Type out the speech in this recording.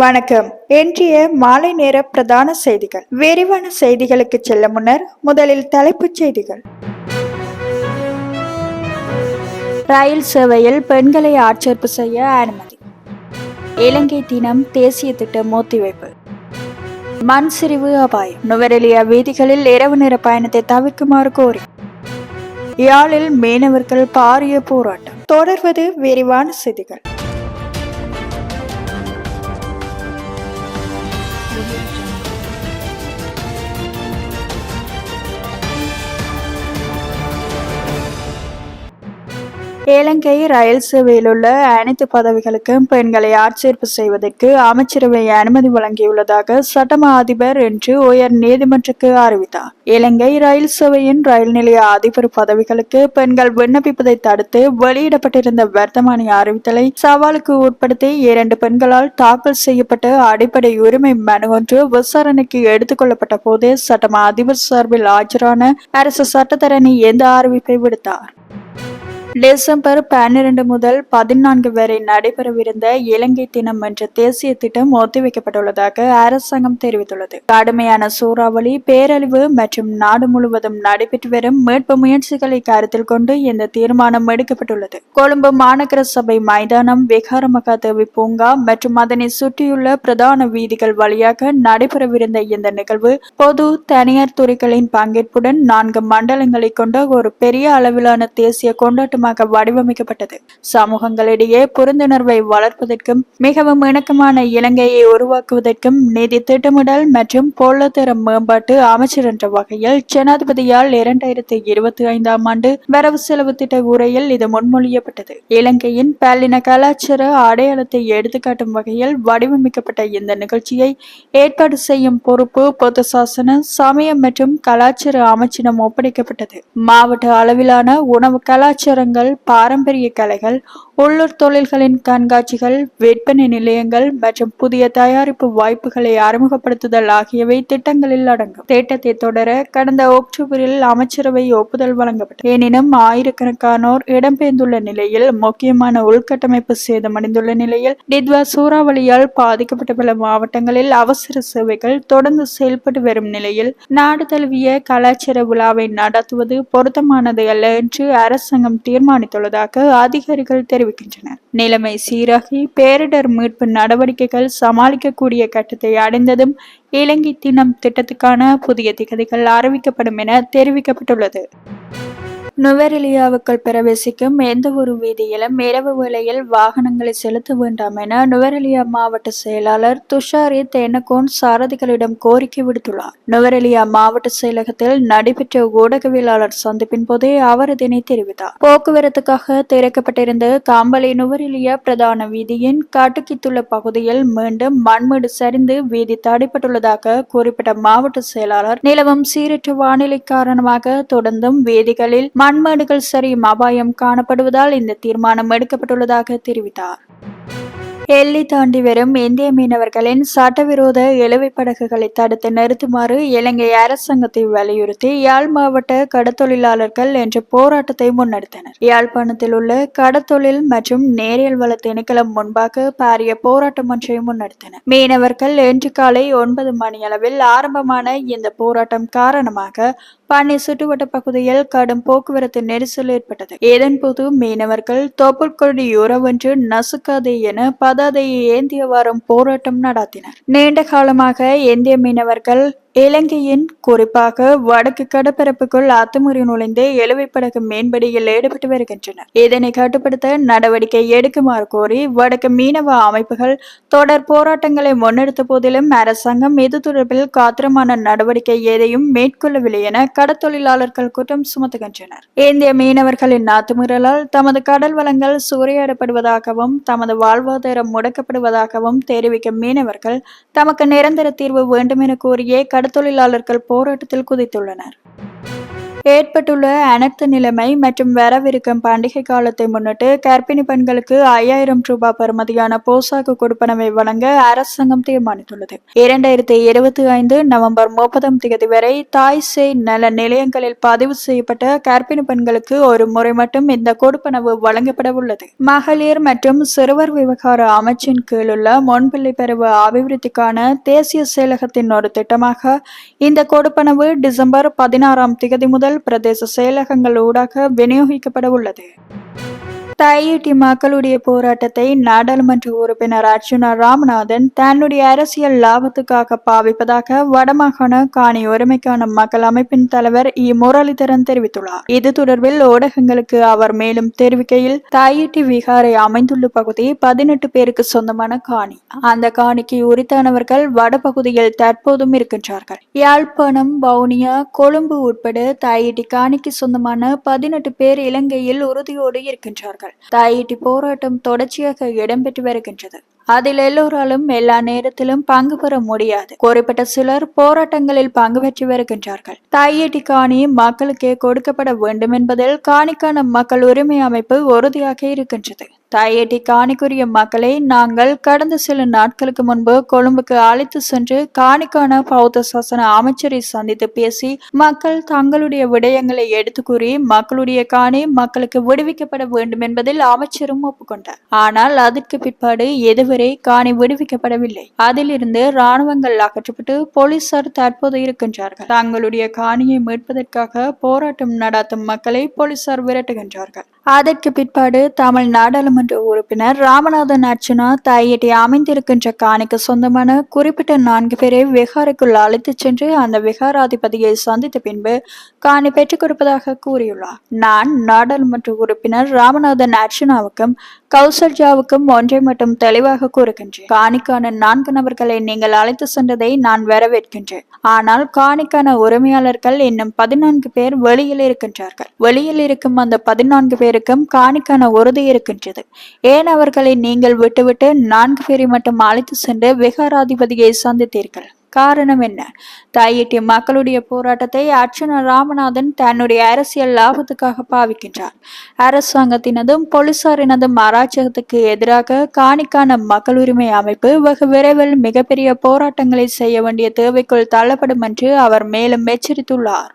வணக்கம். இன்றைய மாலை நேர பிரதான செய்திகள். விரிவான செய்திகளுக்கு செல்ல முன்னர் முதலில் தலைப்புச் செய்திகள். ரயில் சேவையில் பெண்களை ஆட்சேர்ப்பு செய்ய அனுமதி. இலங்கை தினம் தேசிய திட்டம் ஒத்திவைப்பு. மண் சிரிவு அபாயம். நுவரெலியா வீதிகளில் இரவு நேர பயணத்தை தவிர்க்குமாறு கோரி. யாழில் மீனவர்கள் பாரிய போராட்டம். தொடர்வது விரிவான செய்திகள். இலங்கை ரயில் சேவையில் உள்ள அனைத்து பதவிகளுக்கும் பெண்களை ஆட்சேர்ப்பு செய்வதற்கு அமைச்சரவை அனுமதி வழங்கியுள்ளதாக சட்டமா அதிபர் என்று உயர் நீதிமன்றக்கு அறிவித்தார். இலங்கை ரயில் சேவையின் ரயில் நிலைய அதிபர் பதவிகளுக்கு பெண்கள் விண்ணப்பிப்பதை தடுத்து வெளியிடப்பட்டிருந்த வர்த்தமானி அறிவித்தலை சவாலுக்கு உட்படுத்தி இரண்டு பெண்களால் தாக்கல் செய்யப்பட்ட அடிப்படை உரிமை மனு ஒன்று விசாரணைக்கு எடுத்துக் கொள்ளப்பட்ட போது சட்டமா அதிபர் சார்பில் ஆஜரான அரசு சட்டத்தரணி எந்த அறிவிப்பை விடுத்தார்? டிசம்பர் பன்னிரண்டு முதல் பதினான்கு வரை நடைபெறவிருந்த இலங்கை தினம் என்ற தேசிய திட்டம் ஒத்திவைக்கப்பட்டுள்ளதாக அரசாங்கம் தெரிவித்துள்ளது. கடுமையான சூறாவளி பேரழிவு மற்றும் நாடு முழுவதும் நடைபெற்று வரும் மீட்பு முயற்சிகளை கருத்தில் கொண்டு இந்த தீர்மானம் எடுக்கப்பட்டுள்ளது. கொழும்பு மாநகர சபை மைதானம் விகாரமகாதேவி பூங்கா மற்றும் அதனை சுற்றியுள்ள பிரதான வீதிகள் வழியாக நடைபெறவிருந்த இந்த நிகழ்வு பொது தனியார் துறைகளின் பங்கேற்புடன் நான்கு மண்டலங்களை கொண்ட ஒரு பெரிய அளவிலான தேசிய கொண்டாட்டமாக வடிவமைக்கப்பட்டது. சமூகங்களிடையே புரிந்துணர்வை வளர்ப்பதற்கும் மிகவும் இணக்கமான இலங்கையை உருவாக்குவதற்கும் நிதி திட்டமிடல் மற்றும் பொருளாதார மேம்பாட்டு அமைச்சர் என்ற வகையில் ஜனாதிபதியால் இரண்டாயிரத்தி இருபத்தி ஐந்தாம் ஆண்டு வரவு செலவு திட்ட உரையில் இது முன்மொழியப்பட்டது. இலங்கையின் பல்லின கலாச்சார அடையாளத்தை எடுத்துக்காட்டும் வகையில் வடிவமைக்கப்பட்ட இந்த நிகழ்ச்சியை ஏற்பாடு செய்யும் பொறுப்பு பொது சாசன சமயம் மற்றும் கலாச்சார அமைச்சிடம் ஒப்படைக்கப்பட்டது. மாவட்ட அளவிலான உணவு கலாச்சாரங்கள் பாரம்பரிய கலைகள் உள்ளூர் தொழில்களின் கண்காட்சிகள் விற்பனை நிலையங்கள் மற்றும் புதிய தயாரிப்பு வாய்ப்புகளை அறிமுகப்படுத்துதல் ஆகியவை திட்டங்களில் அடங்கும். திட்டத்தை தொடர கடந்த அக்டோபரில் அமைச்சரவை ஒப்புதல் வழங்கப்பட்டது. எனினும் ஆயிரக்கணக்கானோர் இடம்பெயர்ந்துள்ள நிலையில் முக்கியமான உள்கட்டமைப்பு சேதமடைந்துள்ள நிலையில் டித்வா சூறாவளியால் பாதிக்கப்பட்ட பல மாவட்டங்களில் அவசர சேவைகள் தொடர்ந்து செயல்பட்டு வரும் நிலையில் நாடு தழுவிய கலாச்சார விழாவை நடத்துவது பொருத்தமானது அல்ல என்று அரசாங்கம் தீர்மானம் தீர்மானித்துள்ளதாக அதிகாரிகள் தெரிவிக்கின்றனர். நிலைமை சீராகி பேரிடர் மீட்பு நடவடிக்கைகள் சமாளிக்கக்கூடிய கட்டத்தை அடைந்ததும் இலங்கை தினம் திட்டத்துக்கான புதிய திகதிகள் அறிவிக்கப்படும் என தெரிவிக்கப்பட்டுள்ளது. நுவரெலியாவுக்குள் பிரவேசிக்கும் எந்த ஒரு வீதியிலும் இரவு வேளையில் வாகனங்களை செலுத்த வேண்டாம் என நுவரெலியா மாவட்ட செயலாளர் துஷாரி தேனகோன் சாரதிகளிடம் கோரிக்கை விடுத்துள்ளார். நுவரெலியா மாவட்ட செயலகத்தில் நடைபெற்ற ஊடகவியலாளர் சந்திப்பின் போதே அவர் இதனை தெரிவித்தார். போக்குவரத்துக்காக திறக்கப்பட்டிருந்த காம்பலை நுவரெலியா பிரதான வீதியின் காட்டுக்கித்துள்ள பகுதியில் மீண்டும் மண்மீடு சரிந்து வீதி தடைப்பட்டுள்ளதாக குறிப்பிட்ட மாவட்ட செயலாளர் நிலவும் சீரற்ற வானிலை காரணமாக தொடர்ந்தும் வீதிகளில் ஆண்மாடுகள் சரியும் அபாயம் காணப்படுவதால் இந்த தீர்மானம் எடுக்கப்பட்டுள்ளதாக தெரிவித்தார். எல்லை தாண்டி வரும் இந்திய மீனவர்களின் சட்டவிரோத இழுவை படகுகளை தடுத்து நிறுத்துமாறு இலங்கை அரசாங்கத்தை வலியுறுத்தி யாழ் மாவட்ட கடத்தொழிலாளர்கள் என்ற போராட்டத்தை முன்னெடுத்தனர். யாழ்ப்பாணத்தில் உள்ள கடத்தொழில் மற்றும் நேரியல் வள திணைக்களம் முன்பாக பாரிய போராட்டம் ஒன்றை முன்னெடுத்தனர். மீனவர்கள் இன்று காலை ஒன்பது மணி அளவில் ஆரம்பமான இந்த போராட்டம் காரணமாக பானை சுற்றுவட்ட பகுதியில் கடும் போக்குவரத்து நெரிசல் ஏற்பட்டது. இதன்போது மீனவர்கள் தொப்புள்கொடி உறவென்று நசுக்காதே என பதாதையை ஏந்தியவாறும் போராட்டம் நடத்தினர். நீண்ட காலமாக இந்திய மீனவர்கள் இலங்கையின் குறிப்பாக வடக்கு கடற்பரப்புக்குள் அத்துமுறை நுழைந்து இழுவைப்படகு மேம்படியில் ஈடுபட்டு வருகின்றனர். இதனை கட்டுப்படுத்த நடவடிக்கை எடுக்குமாறு கோரி வடக்கு மீனவ அமைப்புகள் தொடர் போராட்டங்களை முன்னெடுத்த போதிலும் அரசாங்கம் இது தொடர்பில் காத்திரமான நடவடிக்கை எதையும் மேற்கொள்ளவில்லை என கடத்தொழிலாளர்கள் குற்றம் சுமத்துகின்றனர். இந்திய மீனவர்களின் அத்துமுறலால் தமது கடல் வளங்கள் சூறையாடப்படுவதாகவும் தமது வாழ்வாதாரம் முடக்கப்படுவதாகவும் தெரிவிக்கும் மீனவர்கள் தமக்கு நிரந்தர தீர்வு வேண்டும் என கோரியே கடத்தொழிலாளர்கள் போராட்டத்தில் குதித்துள்ளனர். ஏற்பட்டுள்ள அனர்த்த நிலைமை மற்றும் வரவிருக்கும் பண்டிகை காலத்தை முன்னிட்டு கர்ப்பிணி பெண்களுக்கு ஐயாயிரம் ரூபாய் பெறுமதியான போசாக்கு கொடுப்பனவை வழங்க அரசாங்கம் தீர்மானித்துள்ளது. இரண்டாயிரத்தி இருபத்தி ஐந்து நவம்பர் முப்பதாம் தேதி வரை தாய் சேய் நல நிலையங்களில் பதிவு செய்யப்பட்ட கர்ப்பிணி பெண்களுக்கு ஒரு முறை மட்டும் இந்த கொடுப்பனவு வழங்கப்பட உள்ளது. மகளிர் மற்றும் சிறுவர் விவகார அமைச்சின் கீழுள்ள முன்பிள்ளை பருவ அபிவிருத்திக்கான தேசிய செயலகத்தின் ஒரு திட்டமாக இந்த கொடுப்பனவு டிசம்பர் பதினாறாம் தேதி முதல் பிரதேச செயலகங்கள் ஊடாக விநியோகிக்கப்பட உள்ளது தையிட்டி மக்களுடைய போராட்டத்தை நாடாளுமன்ற உறுப்பினர் அர்ஜுனா ராமநாதன் தன்னுடைய அரசியல் லாபத்துக்காக பாவிப்பதாக வடமாகாண காணி உரிமைக்கான மக்கள் அமைப்பின் தலைவர் இ. முரளிதரன் தெரிவித்துள்ளார். இது தொடர்பில் ஊடகங்களுக்கு அவர் மேலும் தெரிவிக்கையில் தாயிட்டி விகாரை அமைந்துள்ள பகுதி பதினெட்டு பேருக்கு சொந்தமான காணி. அந்த காணிக்கு உரித்தானவர்கள் வடபகுதியில் தற்போதும் இருக்கின்றார்கள். யாழ்ப்பாணம் வவுனியா கொழும்பு உட்பட தாயிட்டி காணிக்கு சொந்தமான பதினெட்டு பேர் இலங்கையில் உறுதியோடு இருக்கின்றார்கள். தாயீட்டி போராட்டம் தொடர்ச்சியாக இடம்பெற்று வருகின்றது. அதில் எல்லோராலும் எல்லா நேரத்திலும் பங்கு பெற முடியாது. குறிப்பிட்ட சிலர் போராட்டங்களில் பங்கு பெற்று வருகின்றார்கள். தாயிட்டி காணி மக்களுக்கே கொடுக்கப்பட வேண்டும் என்பதில் காணிக்கான மக்கள் உரிமை அமைப்பு உறுதியாக இருக்கின்றது. தாயேட்டி காணிக்குரிய மக்களை நாங்கள் கடந்த சில நாட்களுக்கு முன்பு கொழும்புக்கு அழைத்து சென்று காணிக்கான பௌத்த சாசன அமைச்சரை சந்தித்து பேசி மக்கள் தங்களுடைய விடயங்களை எடுத்து கூறி மக்களுடைய காணி மக்களுக்கு விடுவிக்கப்பட வேண்டும் என்பதில் அமைச்சரும் ஒப்புக்கொண்டார். ஆனால் அதற்கு பிற்பாடு எதுவரை காணி விடுவிக்கப்படவில்லை. அதிலிருந்து இராணுவங்கள் அகற்றப்பட்டு போலீசார் தற்போது இருக்கின்றார்கள். தங்களுடைய காணியை மீட்பதற்காக போராட்டம் நடாத்தும் மக்களை போலீசார் விரட்டுகின்றார்கள். அதற்கு பிற்பாடு தமிழ் நாடாளுமன்ற உறுப்பினர் ராமநாதன் அர்ச்சுனா தாயிட்டி அமைந்திருக்கின்ற காணிக்கு சொந்தமான குறிப்பிட்ட நான்கு பேரை விகாரைக்குள் அழைத்துச் சென்று அந்த விகாராதிபதியை சந்தித்த பின்பு காணி பெற்றுக் கொடுப்பதாக கூறியுள்ளார். நான் நாடாளுமன்ற உறுப்பினர் ராமநாதன் அர்ச்சுனாவுக்கும் கௌசல்ஜாவுக்கும் ஒன்றை மட்டும் தெளிவாக கூறுகின்றேன். காணிக்கான நான்கு நபர்களை நீங்கள் அழைத்து சென்றதை நான் வரவேற்கின்றேன். ஆனால் காணிக்கான உரிமையாளர்கள் இன்னும் பதினான்கு பேர் வெளியில் இருக்கின்றார்கள். வெளியில் இருக்கும் அந்த பதினான்கு பேர் பேருக்கும் காணிக்கான உறுதி இருக்கின்றது. ஏன் அவர்களை நீங்கள் விட்டுவிட்டு நான்கு பேரை மட்டும் அழைத்து சென்று விகாராதிபதியை சந்தித்தீர்கள்? காரணம் என்ன? தாயிட்டிய மக்களுடைய போராட்டத்தை அர்ச்சனா ராமநாதன் தன்னுடைய அரசியல் லாபத்துக்காக பாவிக்கின்றார். அரசாங்கத்தினதும் போலீசாரினதும் அராஜகத்துக்கு எதிராக காணிக்கான மக்கள் உரிமை அமைப்பு வெகு விரைவில் மிகப்பெரிய போராட்டங்களை செய்ய வேண்டிய தேவைக்குள் தள்ளப்படும் என்று அவர் மேலும் எச்சரித்துள்ளார்.